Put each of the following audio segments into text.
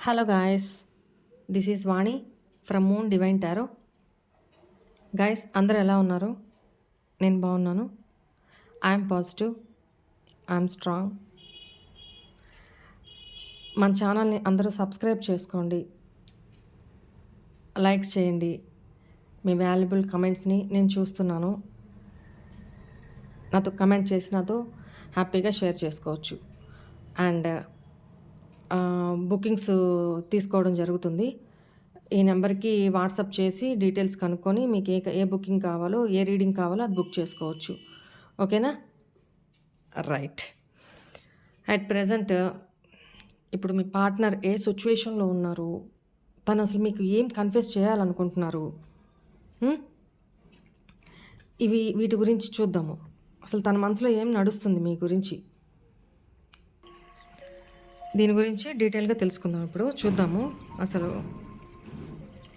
Hello guys this is Vani from Moon Divine Tarot guys అందరూ ఎలా ఉన్నారు? నేను బాగున్నాను. ఐఎమ్ పాజిటివ్ ఐఎమ్ స్ట్రాంగ్ మన ఛానల్ని అందరూ సబ్స్క్రైబ్ చేసుకోండి. లైక్స్ చేయండి. మీ వాల్యుబుల్ కమెంట్స్ని నేను చూస్తున్నాను. నాతో కమెంట్ చేసి నాతో హ్యాపీగా షేర్ చేసుకోవచ్చు. అండ్ బుకింగ్స్ తీసుకోవడం జరుగుతుంది. ఈ నెంబర్కి వాట్సాప్ చేసి డీటెయిల్స్ కనుక్కొని మీకు ఏ ఏ బుకింగ్ కావాలో ఏ రీడింగ్ కావాలో అది బుక్ చేసుకోవచ్చు. ఓకేనా? రైట్. అట్ ప్రజెంట్ ఇప్పుడు మీ పార్ట్నర్ ఏ సిచ్యువేషన్లో ఉన్నారు? తను అసలు మీకు ఏం కన్ఫ్యూస్ చేయాలనుకుంటున్నారు? ఇవి వీటి గురించి చూద్దాము. అసలు తన మనసులో ఏం నడుస్తుంది మీ గురించి? దీని గురించి డీటెయిల్గా తెలుసుకుందాం ఇప్పుడు. చూద్దాము అసలు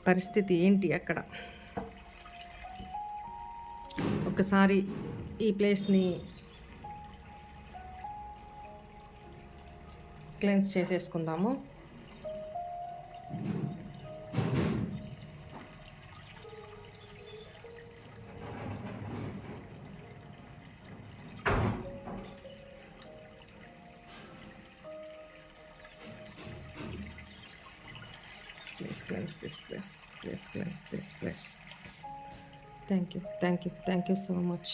పరిస్థితి ఏంటి అక్కడ. ఒకసారి ఈ ప్లేస్ని క్లెన్స్ చేసేసుకుందాము. Please cleanse this place. Please cleanse this place. Thank you. Thank you. Thank you so much.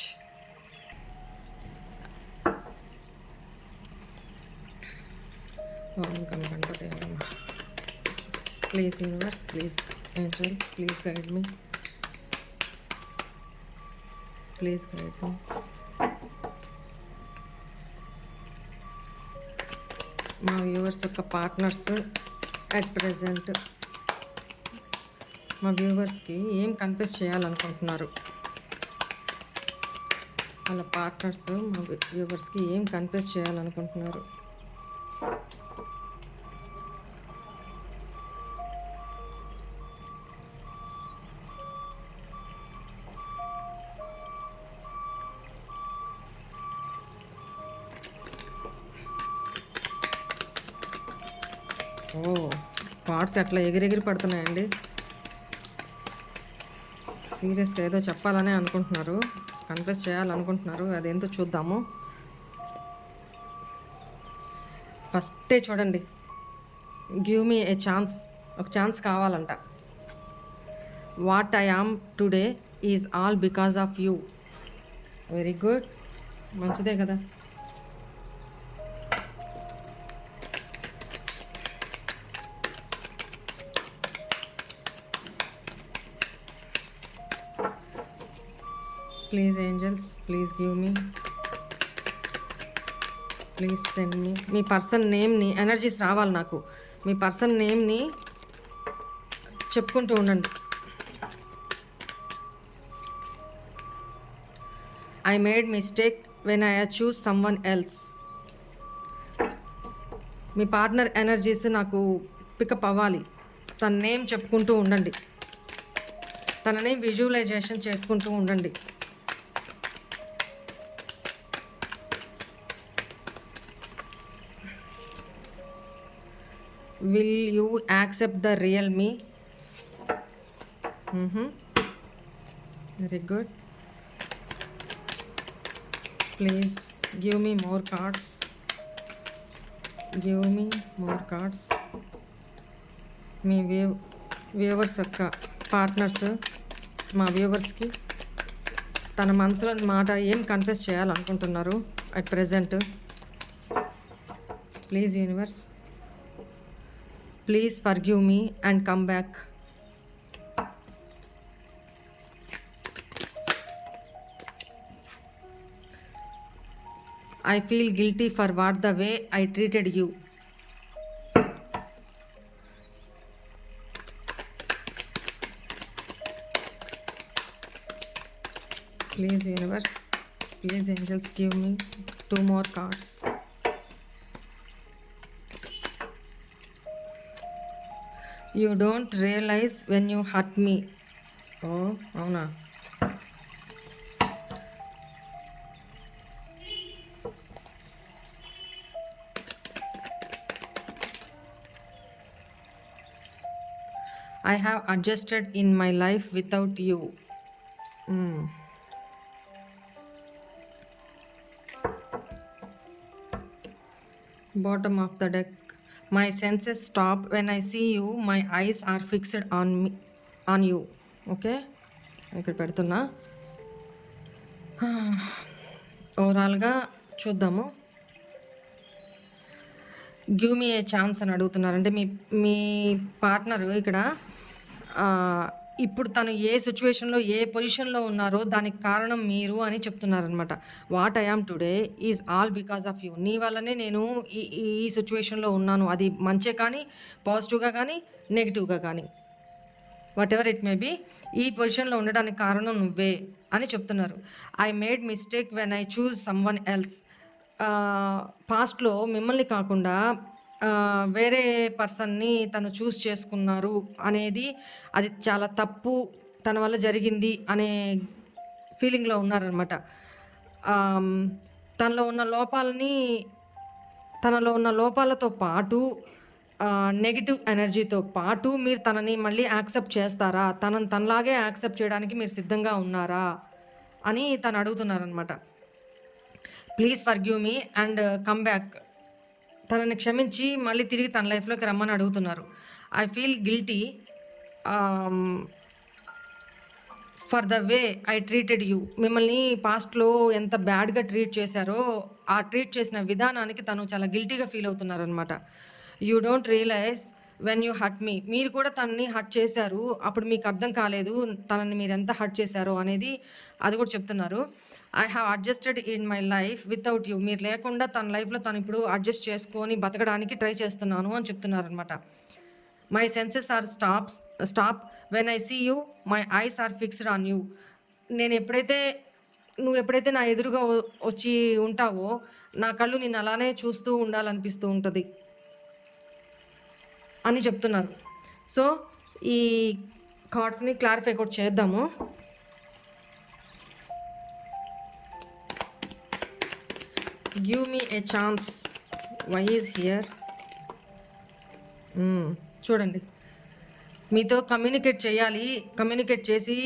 ఓం కం గణపతి నమః please universe please angels please guide me please guide me మా వ్యూవర్స్ యొక్క పార్ట్నర్స్ అట్ ప్రజెంట్ మా వ్యూవర్స్కి ఏం confuse చేయాలనుకుంటున్నారు? వాళ్ళ partners మా వ్యూవర్స్కి ఏం కన్ఫ్యూస్ చేయాలనుకుంటున్నారు? ఓ పార్ట్స్ అట్లా ఎగిరెగిరి పడుతున్నాయండి? సీరియస్గా ఏదో చెప్పాలనే అనుకుంటున్నారు. కన్ఫ్యూస్ చేయాలనుకుంటున్నారు. అదేంటో చూద్దాము. ఫస్టే చూడండి. గివ్ మీ ఏ ఛాన్స్ ఒక ఛాన్స్ కావాలంట. What I am today is all because of you very good మంచిదే కదా. Please angels please give me please send me me person నేమ్ని ఎనర్జీస్ రావాలి నాకు. మీ పర్సన్ నేమ్ని చెప్పుకుంటూ ఉండండి. I made mistake when I choose someone else me partner energies నాకు పికప్ అవ్వాలి. తన నేమ్ చెప్పుకుంటూ ఉండండి. తనని విజువలైజేషన్ చేసుకుంటూ ఉండండి. Will you accept the real me very good please give me more cards give me more cards me view viewers యొక్క partners మా వ్యూవర్స్కి తన మనసులో మాట ఏం కన్ఫెస్ చేయాలనుకుంటున్నారు at present please universe Please forgive me and come back. I feel guilty for what the way I treated you. Please, universe, please, angels, give me two more cards. You don't realise when you hurt me ఓ అవునా? I have adjusted in my life without you bottom of the deck my senses stop when I see you my eyes are fixed on me on you okay ఇక్కడ పెడుతున్నా. ఓవరాల్గా చూద్దాము. Give me a chance అని అడుగుతున్నారంటే మీ మీ partner ఇక్కడ ఇప్పుడు తను ఏ సిచ్యువేషన్లో ఏ పొజిషన్లో ఉన్నారో దానికి కారణం మీరు అని చెప్తున్నారనమాట what I am today is all because of you నీ వల్లనే నేను ఈ ఈ సిచ్యువేషన్లో ఉన్నాను. అది మంచే కానీ పాజిటివ్గా కానీ నెగిటివ్గా కానీ. Whatever it may be ఈ పొజిషన్లో ఉండడానికి కారణం నువ్వే అని చెప్తున్నారు. I made mistake when I choose someone else పాస్ట్లో మిమ్మల్ని కాకుండా వేరే పర్సన్ని తను చూస్ చేసుకున్నారు అనేది అది చాలా తప్పు తన వల్ల జరిగింది అనే ఫీలింగ్లో ఉన్నారనమాట తనలో ఉన్న లోపాలని తనలో ఉన్న లోపాలతో పాటు నెగిటివ్ ఎనర్జీతో పాటు మీరు తనని మళ్ళీ యాక్సెప్ట్ చేస్తారా? తనని తనలాగే యాక్సెప్ట్ చేయడానికి మీరు సిద్ధంగా ఉన్నారా? అని తను అడుగుతున్నారనమాట please for me and come back. తనని క్షమించి మళ్ళీ తిరిగి తన లైఫ్లోకి రమ్మని అడుగుతున్నారు. I feel guilty for the way I treated you మిమ్మల్ని పాస్ట్లో ఎంత బ్యాడ్గా ట్రీట్ చేశారో ఆ ట్రీట్ చేసిన విధానానికి తను చాలా గిల్టీగా feel అవుతున్నారనమాట you don't realise when you hurt me మీరు కూడా తనని హట్ చేశారు. అప్పుడు మీకు అర్థం కాలేదు. తనని మీరు ఎంత హట్ చేశారో అనేది అది కూడా చెప్తున్నారు. I have adjusted in my life without you మీరు లేకుండా తన లైఫ్లో తను ఇప్పుడు అడ్జస్ట్ చేసుకొని బతకడానికి ట్రై చేస్తున్నాను అని చెప్తున్నారనమాట my senses are stops stop when I see you my eyes are fixed on you నేను ఎప్పుడైతే నువ్వు ఎప్పుడైతే నా ఎదురుగా వచ్చి ఉంటావో నా కళ్ళు నేను అలానే చూస్తూ ఉండాలనిపిస్తూ ఉంటుంది. అని చెప్తున్నారు. సో ఈ కార్డ్స్ని క్లారిఫై కూడా చేద్దాము. Give me a chance why is here చూడండి. మీతో కమ్యూనికేట్ చేయాలి. కమ్యూనికేట్ చేసి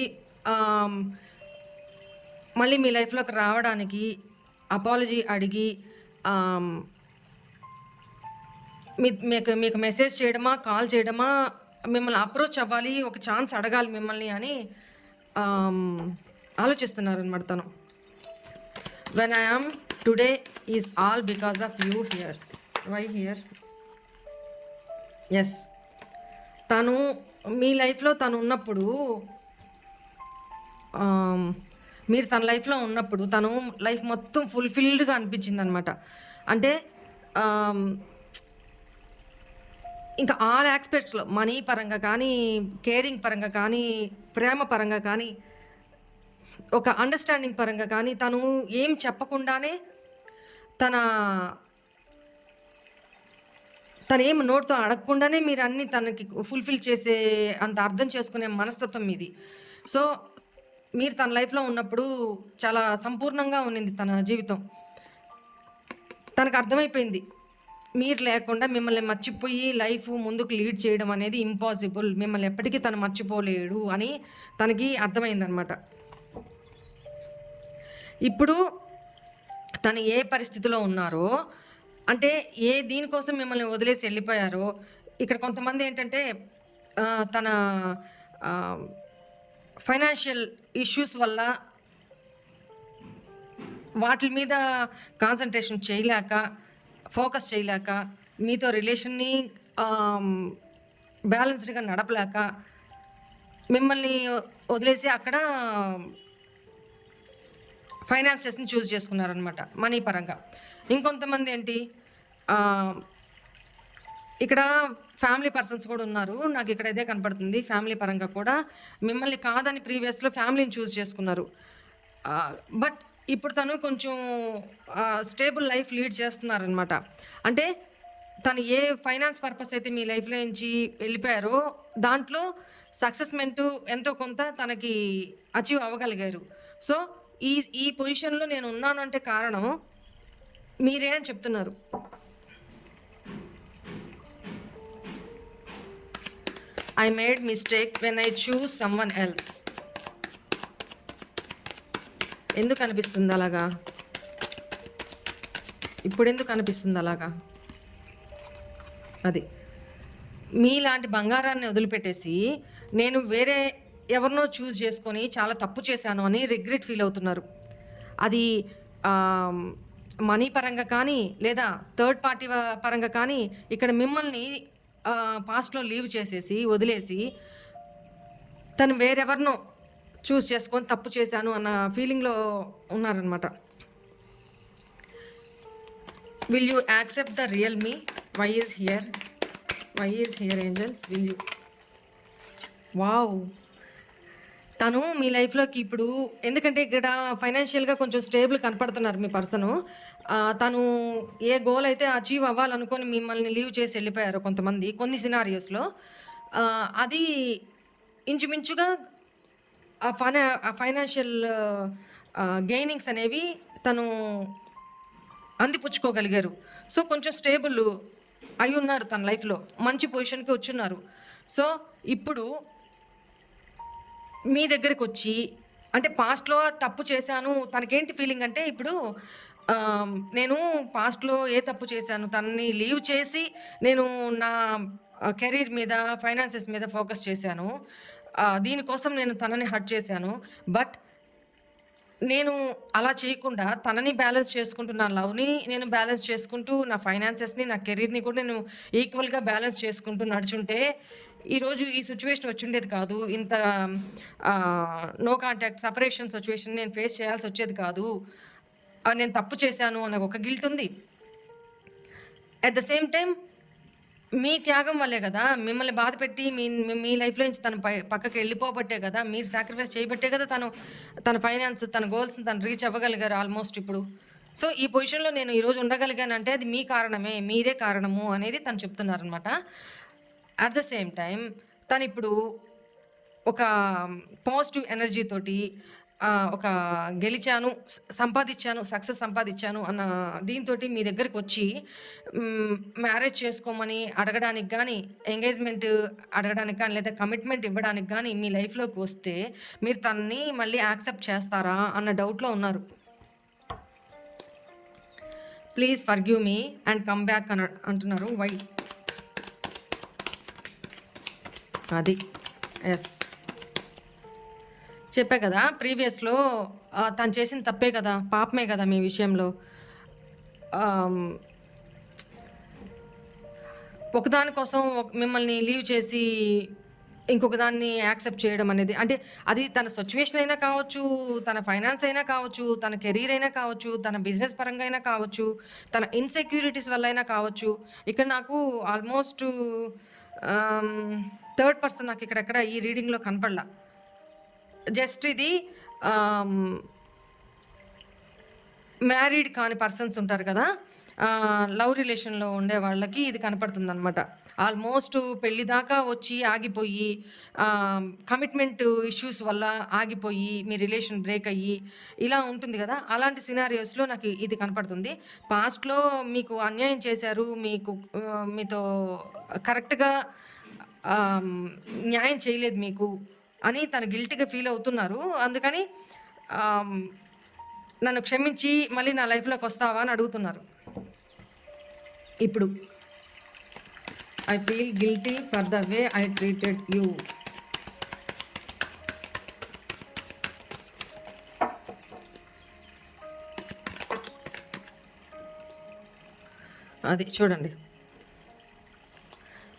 um, మళ్ళీ మీ లైఫ్లోకి రావడానికి అపాలజీ అడిగి um, మీకు మీకు మెసేజ్ చేయడమా కాల్ చేయడమా మిమ్మల్ని అప్రోచ్ అవ్వాలి ఒక ఛాన్స్ అడగాలి మిమ్మల్ని అని ఆలోచిస్తున్నారనమాట తను. When I today is all because of you here why here is తను మీ లైఫ్లో తను ఉన్నప్పుడు మీరు తన లైఫ్లో ఉన్నప్పుడు తను లైఫ్ మొత్తం ఫుల్ఫిల్డ్గా అనిపించింది అనమాట అంటే ఇంకా ఆల్ ఆస్పెక్ట్స్లో మనీ పరంగా కానీ కేరింగ్ పరంగా కానీ ప్రేమ పరంగా కానీ ఒక అండర్స్టాండింగ్ పరంగా కానీ తను ఏం చెప్పకుండానే తన తను ఏం నోట్తో అడగకుండానే మీరు అన్ని తనకి ఫుల్ఫిల్ చేసే అంత అర్థం చేసుకునే మనస్తత్వం ఇది. సో మీరు తన లైఫ్లో ఉన్నప్పుడు చాలా సంపూర్ణంగా ఉన్నింది తన జీవితం. తనకు అర్థమైపోయింది. మీరు లేకుండా మిమ్మల్ని మర్చిపోయి లైఫ్ ముందుకు లీడ్ చేయడం అనేది ఇంపాసిబుల్. మిమ్మల్ని ఎప్పటికీ తను మర్చిపోలేడు అని తనకి అర్థమైందనమాట. ఇప్పుడు తను ఏ పరిస్థితిలో ఉన్నారో అంటే ఏ దీనికోసం మిమ్మల్ని వదిలేసి వెళ్ళిపోయారో ఇక్కడ కొంతమంది ఏంటంటే తన ఫైనాన్షియల్ ఇష్యూస్ వల్ల వాటి మీద కాన్సన్ట్రేషన్ చేయలేక ఫోకస్ చేయలేక మీతో రిలేషన్ని బ్యాలెన్స్డ్గా నడపలేక మిమ్మల్ని వదిలేసి అక్కడ ఫైనాన్సెస్ని చూస్ చేసుకున్నారనమాట మనీ పరంగా. ఇంకొంతమంది ఏంటి ఇక్కడ ఫ్యామిలీ పర్సన్స్ కూడా ఉన్నారు నాకు ఇక్కడ ఇదే కనపడుతుంది ఫ్యామిలీ పరంగా కూడా. మిమ్మల్ని కాదని ప్రీవియస్లో ఫ్యామిలీని చూస్ చేసుకున్నారు. బట్ ఇప్పుడు తను కొంచెం స్టేబుల్ లైఫ్ లీడ్ చేస్తున్నారనమాట అంటే తను ఏ ఫైనాన్స్ పర్పస్ అయితే మీ లైఫ్లో నుంచి వెళ్ళిపోయారో దాంట్లో సక్సెస్మెంట్ ఎంతో కొంత తనకి అచీవ్ అవ్వగలిగారు. సో ఈ ఈ పొజిషన్లో నేను ఉన్నాను అంటే కారణం మీరే అని చెప్తున్నారు. I made mistake when I choose someone else ఎందుకు అనిపిస్తుంది అలాగా? ఇప్పుడు ఎందుకు అనిపిస్తుంది అలాగా? అది. మీలాంటి బంగారాన్ని వదిలిపెట్టేసి నేను వేరే ఎవరినో చూస్ చేసుకొని చాలా తప్పు చేశాను అని రిగ్రెట్ ఫీల్ అవుతున్నారు. అది మనీ పరంగా కానీ లేదా థర్డ్ పార్టీ పరంగా కానీ ఇక్కడ మిమ్మల్ని పాస్ట్లో లీవ్ చేసేసి వదిలేసి తను వేరెవరినో చూస్ చేసుకొని తప్పు చేశాను అన్న ఫీలింగ్లో ఉన్నారనమాట will you accept the real me why is here why is here angels will you wow తను మీ లైఫ్లోకి ఇప్పుడు ఎందుకంటే ఇక్కడ ఫైనాన్షియల్గా కొంచెం స్టేబుల్ కనపడుతున్నారు మీ పర్సను. తను ఏ గోల్ అయితే అచీవ్ అవ్వాలనుకొని మిమ్మల్ని లీవ్ చేసి వెళ్ళిపోయారు కొంతమంది కొన్ని సినారియోస్లో అది ఇంచుమించుగా ఆ ఫైనా ఫైనాన్షియల్ గెయినింగ్స్ అనేవి తను అందిపుచ్చుకోగలిగారు. సో కొంచెం స్టేబుల్ అయి ఉన్నారు తన లైఫ్లో. మంచి పొజిషన్కి వచ్చున్నారు. సో ఇప్పుడు మీ దగ్గరికి వచ్చి అంటే పాస్ట్లో తప్పు చేశాను తనకేంటి ఫీలింగ్ అంటే ఇప్పుడు నేను పాస్ట్లో ఏ తప్పు చేశాను తనని లీవ్ చేసి నేను నా కెరీర్ మీద ఫైనాన్సెస్ మీద ఫోకస్ చేశాను. దీనికోసం నేను తనని హట్ చేశాను. బట్ నేను అలా చేయకుండా తనని బ్యాలెన్స్ చేసుకుంటూ నా లవ్ని నేను బ్యాలెన్స్ చేసుకుంటూ నా ఫైనాన్సెస్ని నా కెరీర్ని కూడా నేను ఈక్వల్గా బ్యాలెన్స్ చేసుకుంటూ నడుచుంటే ఈరోజు ఈ సిచ్యువేషన్ వచ్చిండేది కాదు. ఇంత నో కాంటాక్ట్ సపరేషన్ సిచ్యువేషన్ నేను ఫేస్ చేయాల్సి వచ్చేది కాదు. నేను తప్పు చేశాను అన్న ఒక గిల్ట్ ఉంది. అట్ ద సేమ్ టైం మీ త్యాగం వల్లే కదా? మిమ్మల్ని బాధ పెట్టి మీ మీ లైఫ్లో నుంచి తను పై పక్కకి వెళ్ళిపోబట్టే కదా? మీరు సాక్రిఫైస్ చేయబట్టే కదా తను తన ఫైనాన్స్ తన గోల్స్ని తను రీచ్ అవ్వగలిగారు ఆల్మోస్ట్ ఇప్పుడు. సో ఈ పొజిషన్లో నేను ఈరోజు ఉండగలిగానంటే అది మీ కారణమే మీరే కారణము అనేది తను చెప్తున్నారనమాట అట్ ద సేమ్ టైం తను ఇప్పుడు ఒక పాజిటివ్ ఎనర్జీ తోటి ఒక గెలిచాను సంపాదించాను సక్సెస్ సంపాదించాను అన్న దీంతో మీ దగ్గరికి వచ్చి మ్యారేజ్ చేసుకోమని అడగడానికి కానీ ఎంగేజ్మెంట్ అడగడానికి కానీ లేదా కమిట్మెంట్ ఇవ్వడానికి కానీ మీ లైఫ్లోకి వస్తే మీరు తన్ని మళ్ళీ యాక్సెప్ట్ చేస్తారా అన్న డౌట్లో ఉన్నారు. Please forgive me and come back అని అంటున్నారు. వై అది. ఎస్. చెప్పే కదా ప్రీవియస్లో తను చేసిన తప్పే కదా పాపమే కదా మీ విషయంలో. ఒకదాని కోసం మిమ్మల్ని లీవ్ చేసి ఇంకొక దాన్ని యాక్సెప్ట్ చేయడం అనేది అంటే అది తన సిచ్యువేషన్ అయినా కావచ్చు తన ఫైనాన్స్ అయినా కావచ్చు తన కెరీర్ అయినా కావచ్చు తన బిజినెస్ పరంగా అయినా కావచ్చు తన ఇన్సెక్యూరిటీస్ వల్ల అయినా కావచ్చు. ఇక్కడ నాకు ఆల్మోస్ట్ థర్డ్ పర్సన్ నాకు ఇక్కడెక్కడ ఈ రీడింగ్లో కనపడలా. జస్ట్ ఇది మ్యారీడ్ కాని పర్సన్స్ ఉంటారు కదా లవ్ రిలేషన్లో ఉండే వాళ్ళకి ఇది కనపడుతుంది అనమాట ఆల్మోస్ట్ పెళ్ళి దాకా వచ్చి ఆగిపోయి కమిట్మెంట్ ఇష్యూస్ వల్ల ఆగిపోయి మీ రిలేషన్ బ్రేక్ అయ్యి ఇలా ఉంటుంది కదా. అలాంటి సినారియోస్లో నాకు ఇది కనపడుతుంది. పాస్ట్లో మీకు అన్యాయం చేశారు మీకు మీతో కరెక్ట్గా న్యాయం చేయలేదు మీకు అని తను గిల్టీగా ఫీల్ అవుతున్నారు. అందుకని నన్ను క్షమించి మళ్ళీ నా లైఫ్లోకి వస్తావా అని అడుగుతున్నారు. ఇప్పుడు I feel guilty for the way I treated you అది చూడండి.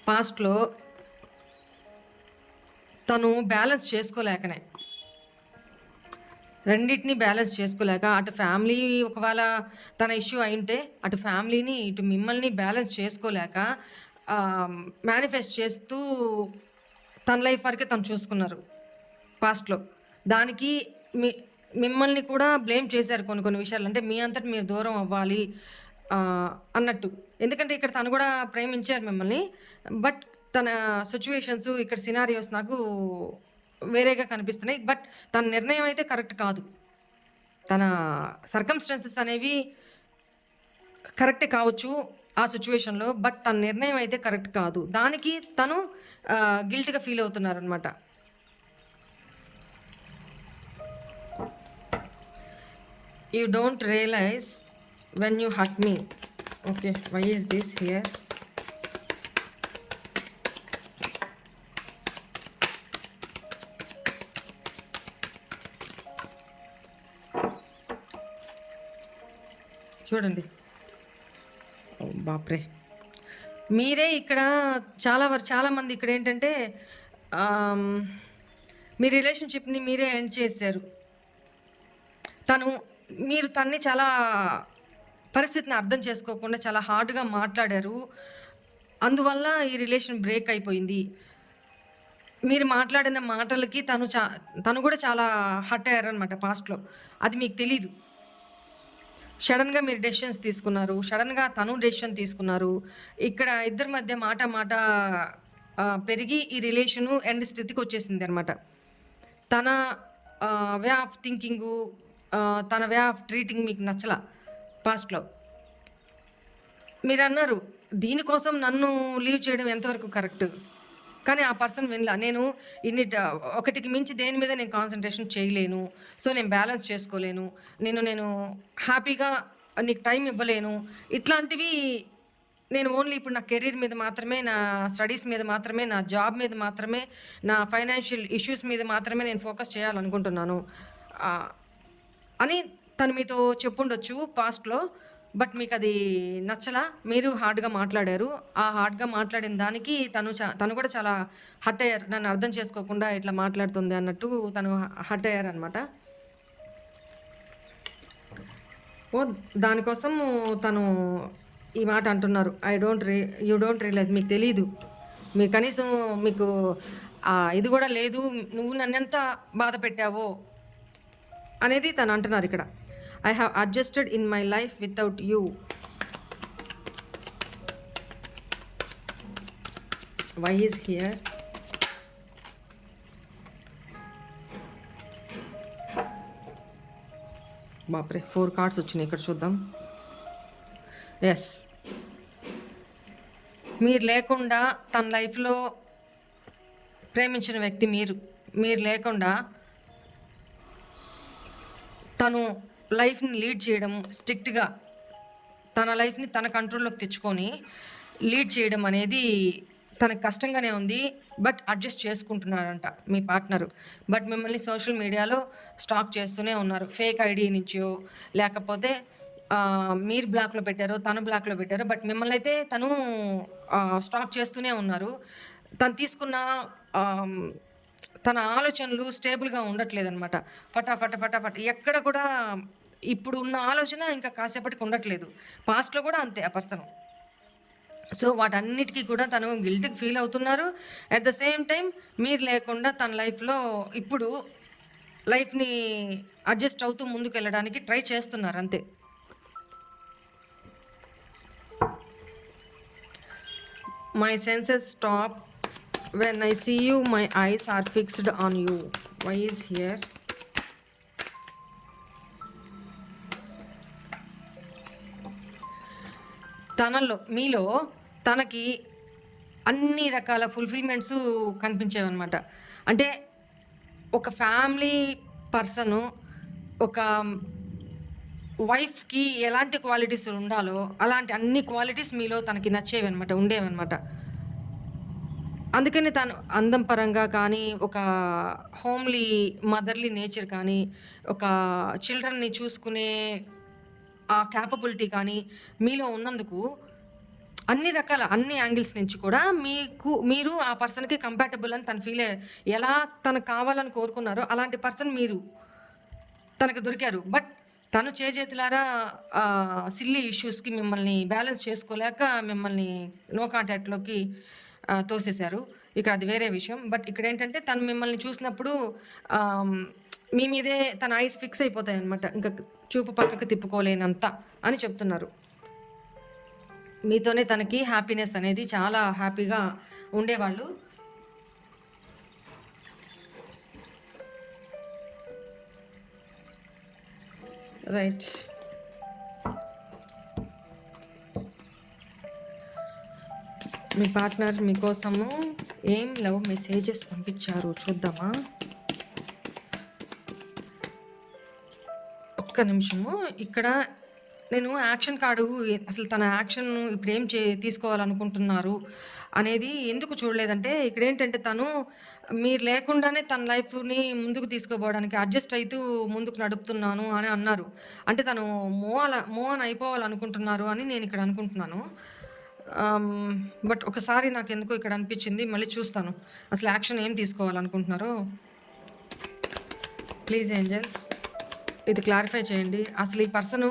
పాస్ట్లో తను బ్యాలెన్స్ చేసుకోలేకనే. రెండింటిని బ్యాలెన్స్ చేసుకోలేక అటు ఫ్యామిలీ ఒకవేళ తన ఇష్యూ అయింటే అటు ఫ్యామిలీని ఇటు మిమ్మల్ని బ్యాలెన్స్ చేసుకోలేక మేనిఫెస్ట్ చేస్తూ తన లైఫ్ వరకే తను చూసుకున్నారు పాస్ట్లో. దానికి మీ మిమ్మల్ని కూడా బ్లేమ్ చేశారు కొన్ని కొన్ని విషయాలు. అంటే మీ అంతటి మీరు దూరం అవ్వాలి అన్నట్టు. ఎందుకంటే ఇక్కడ తను కూడా ప్రేమించారు మిమ్మల్ని. బట్ తన సిచ్యువేషన్స్ ఇక్కడ సినారియోస్ నాకు వేరేగా కనిపిస్తున్నాయి. బట్ తన నిర్ణయం అయితే కరెక్ట్ కాదు. తన సర్కమ్స్టాన్సెస్ అనేవి కరెక్టే కావచ్చు ఆ సిచ్యువేషన్లో బట్ తన నిర్ణయం అయితే కరెక్ట్ కాదు. దానికి తను గిల్ట్గా feel అవుతున్నారనమాట you don't realise when you Haq me okay why is this here చూడండి. బాప్రే. మీరే ఇక్కడ చాలా వరకు చాలామంది ఇక్కడ ఏంటంటే మీ రిలేషన్షిప్ని మీరే ఎండ్ చేశారు. తను మీరు తన్ని చాలా పరిస్థితిని అర్థం చేసుకోకుండా చాలా హార్డ్గా మాట్లాడారు. అందువల్ల ఈ రిలేషన్ బ్రేక్ అయిపోయింది. మీరు మాట్లాడిన మాటలకి తను చా తను కూడా చాలా హర్ట్ అయ్యారనమాట పాస్ట్లో. అది మీకు తెలీదు. సడన్గా మీరు డెసిషన్స్ తీసుకున్నారు సడన్గా తను డెసిషన్ తీసుకున్నారు ఇక్కడ ఇద్దరి మధ్య మాట మాట పెరిగి ఈ రిలేషను ఎండ్ స్థితికి వచ్చేసింది అనమాట తన వే ఆఫ్ థింకింగు తన వే ఆఫ్ ట్రీటింగ్ మీకు నచ్చల పాస్ట్లో? మీరు అన్నారు దీనికోసం నన్ను లీవ్ చేయడం ఎంతవరకు కరెక్ట్? కానీ ఆ పర్సన్ వినలా. నేను ఇన్ని ఒకటికి మించి దేని మీద నేను కాన్సన్ట్రేషన్ చేయలేను. సో నేను బ్యాలెన్స్ చేసుకోలేను. నేను నేను హ్యాపీగా నీకు టైం ఇవ్వలేను. ఇట్లాంటివి నేను ఓన్లీ ఇప్పుడు నా కెరీర్ మీద మాత్రమే నా స్టడీస్ మీద మాత్రమే నా జాబ్ మీద మాత్రమే నా ఫైనాన్షియల్ ఇష్యూస్ మీద మాత్రమే నేను ఫోకస్ చేయాలనుకుంటున్నాను. అని తను మీతో చెప్పుండొచ్చు పాస్ట్లో. బట్ మీకు అది నచ్చలా? మీరు హార్డ్గా మాట్లాడారు. ఆ హార్డ్గా మాట్లాడిన దానికి తను చా తను కూడా చాలా హర్ట్ అయ్యారు నన్ను అర్థం చేసుకోకుండా ఇట్లా మాట్లాడుతుంది అన్నట్టు తను హర్ట్ అయ్యారు అనమాట ఓ దానికోసం తను ఈ మాట అంటున్నారు. I don't re you don't realise మీకు తెలీదు. మీ కనీసం మీకు ఇది కూడా లేదు. నువ్వు నన్నెంత బాధ పెట్టావో అనేది తను అంటున్నారు ఇక్కడ. I have adjusted in my life without you why is here బాప్రే four cards వచ్చినాయి. ఇక్కడ చూద్దాం. ఎస్ మీరు లేకుండా తన లైఫ్లో ప్రేమించిన వ్యక్తి మీరు. మీరు లేకుండా తను లైఫ్ని లీడ్ చేయడం స్ట్రిక్ట్గా తన లైఫ్ని తన కంట్రోల్లోకి తెచ్చుకొని లీడ్ చేయడం అనేది తనకు కష్టంగానే ఉంది. బట్ అడ్జస్ట్ చేసుకుంటున్నారంట మీ పార్ట్నరు. బట్ మిమ్మల్ని సోషల్ మీడియాలో స్టాక్ చేస్తూనే ఉన్నారు. ఫేక్ ఐడి నుంచో లేకపోతే మీరు బ్లాక్లో పెట్టారో తను బ్లాక్లో పెట్టారో బట్ మిమ్మల్ని అయితే తను స్టాక్ చేస్తూనే ఉన్నారు. తను తీసుకున్న తన ఆలోచనలు స్టేబుల్గా ఉండట్లేదు అనమాట ఫటాఫట ఎక్కడ కూడా ఇప్పుడు ఉన్న ఆలోచన ఇంకా కాసేపటికి ఉండట్లేదు. పాస్ట్లో కూడా అంతే ఆ పర్సన్ సో వాటన్నిటికీ కూడా తను గిల్ట్కి ఫీల్ అవుతున్నారు. అట్ ద సేమ్ టైం మీరు లేకుండా తన లైఫ్లో ఇప్పుడు లైఫ్ని అడ్జస్ట్ అవుతూ ముందుకు వెళ్ళడానికి ట్రై చేస్తున్నారు అంతే. My senses stop when I see you my eyes are fixed on you why is here తనలో మీలో తనకి అన్ని రకాల ఫుల్ఫిల్మెంట్స్ కనిపించేవన్నమాట. అంటే ఒక ఫ్యామిలీ పర్సను ఒక వైఫ్కి ఎలాంటి క్వాలిటీస్ ఉండాలో అలాంటి అన్ని క్వాలిటీస్ మీలో తనకి నచ్చేవి అనమాట ఉండేవన్నమాట. అందుకని తను అందం పరంగా కానీ ఒక హోమ్లీ మదర్లీ నేచర్ కానీ ఒక చిల్డ్రన్ని చూసుకునే ఆ క్యాపబిలిటీ కానీ మీలో ఉన్నందుకు అన్ని రకాల అన్ని యాంగిల్స్ నుంచి కూడా మీకు మీరు ఆ పర్సన్కి కంపాటబుల్ అని తను ఫీల్ ఎలా తనకు కావాలని కోరుకున్నారో అలాంటి పర్సన్ మీరు తనకు దొరికారు. బట్ తను చేజేతులారా సిల్లీ ఇష్యూస్కి మిమ్మల్ని బ్యాలెన్స్ చేసుకోలేక మిమ్మల్ని నో కాంటాక్ట్లోకి తోసేశారు. ఇక్కడ అది వేరే విషయం. బట్ ఇక్కడ ఏంటంటే తను మిమ్మల్ని చూసినప్పుడు మీ మీదే తన ఐస్ ఫిక్స్ అయిపోతాయి అనమాట ఇంకా చూపు పక్కకు తిప్పుకోలేనంత అని చెప్తున్నారు. మీతోనే తనకి హ్యాపీనెస్ అనేది చాలా హ్యాపీగా ఉండేవాళ్ళు. రైట్. మీ పార్ట్నర్ మీకోసము ఏం లవ్ మెసేజెస్ పంపించారు చూద్దామా? ఒక్క నిమిషము. ఇక్కడ నేను యాక్షన్ కార్డు అసలు తన యాక్షన్ ఇప్పుడు ఏం చే తీసుకోవాలనుకుంటున్నారు అనేది ఎందుకు చూడలేదంటే ఇక్కడ ఏంటంటే తను మీరు లేకుండానే తన లైఫ్ని ముందుకు తీసుకోపోవడానికి అడ్జస్ట్ అవుతూ ముందుకు నడుపుతున్నాను అని అన్నారు. అంటే తను మూవ్ అలా అని అయిపోవాలనుకుంటున్నారు అని నేను ఇక్కడ అనుకుంటున్నాను. బట్ ఒకసారి నాకు ఎందుకో ఇక్కడ అనిపించింది మళ్ళీ చూస్తాను. అసలు యాక్షన్ ఏం తీసుకోవాలనుకుంటున్నారో. ప్లీజ్ ఏంజల్స్ ఇది క్లారిఫై చేయండి. అసలు ఈ పర్సను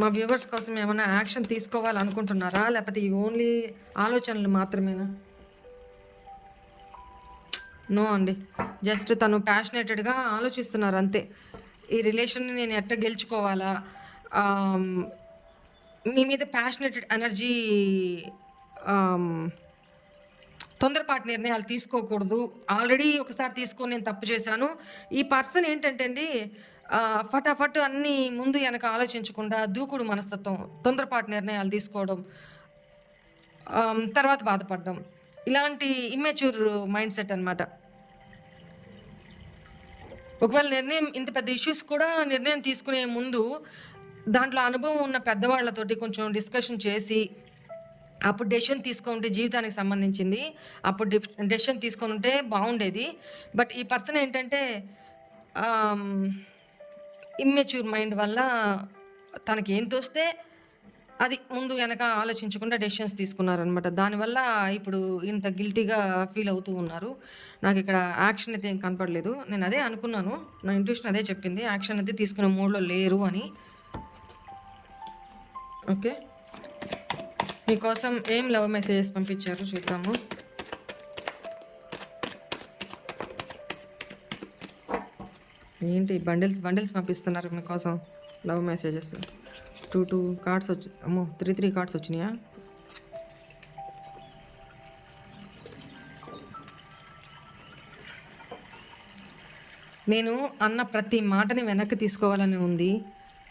మా వ్యూవర్స్ కోసం ఏమైనా యాక్షన్ తీసుకోవాలనుకుంటున్నారా? లేకపోతే ఈ ఓన్లీ ఆలోచనలు మాత్రమేనా? నో అండి. జస్ట్ తను ప్యాషనేటెడ్గా ఆలోచిస్తున్నారు అంతే. ఈ రిలేషన్ని నేను ఎట్ట గెలుచుకోవాలా? మీ మీద ప్యాషనేటెడ్ ఎనర్జీ um, తొందరపాటు నిర్ణయాలు తీసుకోకూడదు. ఆల్రెడీ ఒకసారి తీసుకొని నేను తప్పు చేశాను. ఈ పర్సన్ ఏంటంటే అండి ఫటాఫట్ అన్నీ ముందు వెనక ఆలోచించకుండా దూకుడు మనస్తత్వం తొందరపాటు నిర్ణయాలు తీసుకోవడం um, తర్వాత బాధపడడం. ఇలాంటి ఇమ్మెచ్యూర్ మైండ్ సెట్ అనమాట ఒకవేళ నిర్ణయం ఇంత పెద్ద ఇష్యూస్ కూడా నిర్ణయం తీసుకునే ముందు దాంట్లో అనుభవం ఉన్న పెద్దవాళ్ళతోటి కొంచెం డిస్కషన్ చేసి అప్పుడు డెసిషన్ తీసుకుంటే జీవితానికి సంబంధించింది. అప్పుడు డెసిషన్ తీసుకొని ఉంటే బాగుండేది. బట్ ఈ పర్సన్ ఏంటంటే ఇమ్మెచ్యూర్ మైండ్ వల్ల తనకి ఏం తోస్తే అది ముందు వెనక ఆలోచించకుండా డెసిషన్స్ తీసుకున్నారనమాట దానివల్ల ఇప్పుడు ఇంత గిల్టీగా ఫీల్ అవుతూ ఉన్నారు. నాకు ఇక్కడ యాక్షన్ అయితే ఏం కనపడలేదు. నేను అదే అనుకున్నాను. నా ఇంట్యూషన్ అదే చెప్పింది. యాక్షన్ అయితే తీసుకునే మూడ్లో లేరు అని. ఓకే మీకోసం ఏం లవ్ మెసేజెస్ పంపించారు చూద్దాము ఏంటి బండిల్స్ బండిల్స్ పంపిస్తున్నారు మీకోసం love messages two two cards వచ్చి అమ్మో త్రీ త్రీ కార్డ్స్ వచ్చినాయా నేను అన్న ప్రతి మాటని వెనక్కి తీసుకోవాలని ఉంది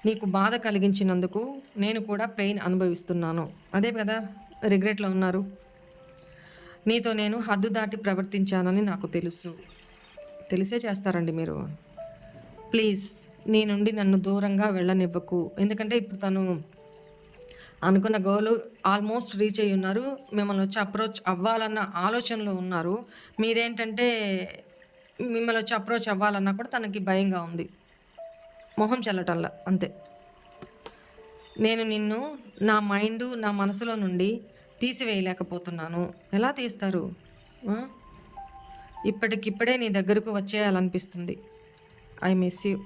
నీకు బాధ కలిగించినందుకు నేను కూడా పెయిన్ అనుభవిస్తున్నాను. అదే కదా రిగ్రెట్లో ఉన్నారు. నీతో నేను హద్దు దాటి ప్రవర్తించానని నాకు తెలుసు. తెలిసే చేస్తారండి మీరు. ప్లీజ్ నీ నుండి నన్ను దూరంగా వెళ్ళనివ్వకు. ఎందుకంటే ఇప్పుడు తను అనుకున్న గోలు ఆల్మోస్ట్ రీచ్ అయ్యి ఉన్నారు. మిమ్మల్ని వచ్చి అప్రోచ్ అవ్వాలన్న ఆలోచనలో ఉన్నారు. మీరేంటంటే మిమ్మల్ని వచ్చి అప్రోచ్ అవ్వాలన్నా కూడా తనకి భయంగా ఉంది. మొహం చల్లటంలా అంతే. నేను నిన్ను నా మైండ్ నా మనసులో నుండి తీసివేయలేకపోతున్నాను. ఎలా తీస్తారు? ఇప్పటికిప్పుడే నీ దగ్గరకు వచ్చేయాలనిపిస్తుంది. I miss you.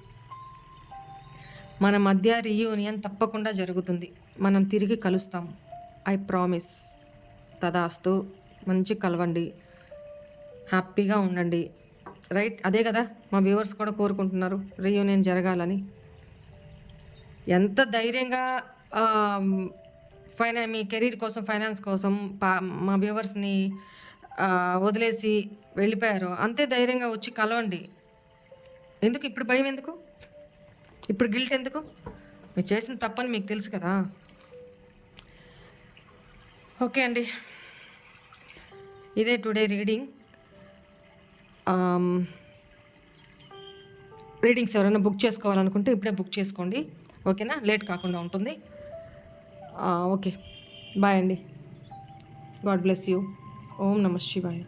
మన మధ్య రీయూనియన్ తప్పకుండా జరుగుతుంది. మనం తిరిగి కలుస్తాం. I promise. తదాస్తు మంచి కలవండి. హ్యాపీగా ఉండండి. రైట్? అదే కదా మా వ్యూవర్స్ కూడా కోరుకుంటున్నారు రీయూనియన్ జరగాలని. ఎంత ధైర్యంగా ఫైనా మీ కెరీర్ కోసం ఫైనాన్స్ కోసం పా మా వ్యూవర్స్ని వదిలేసి వెళ్ళిపోయారు అంతే ధైర్యంగా వచ్చి కలవండి. ఎందుకు? ఇప్పుడు భయం ఎందుకు? ఇప్పుడు గిల్ట్ ఎందుకు? మీరు చేసిన తప్పని మీకు తెలుసు కదా. ఓకే అండి. ఇదే టుడే రీడింగ్. రీడింగ్స్ ఎవరైనా బుక్ చేసుకోవాలనుకుంటే ఇప్పుడే బుక్ చేసుకోండి. ఓకేనా? లేట్ కాకుండా ఉంటుంది. ఓకే. బాయ్ అండి. God bless you. ఓం నమ శివాయ.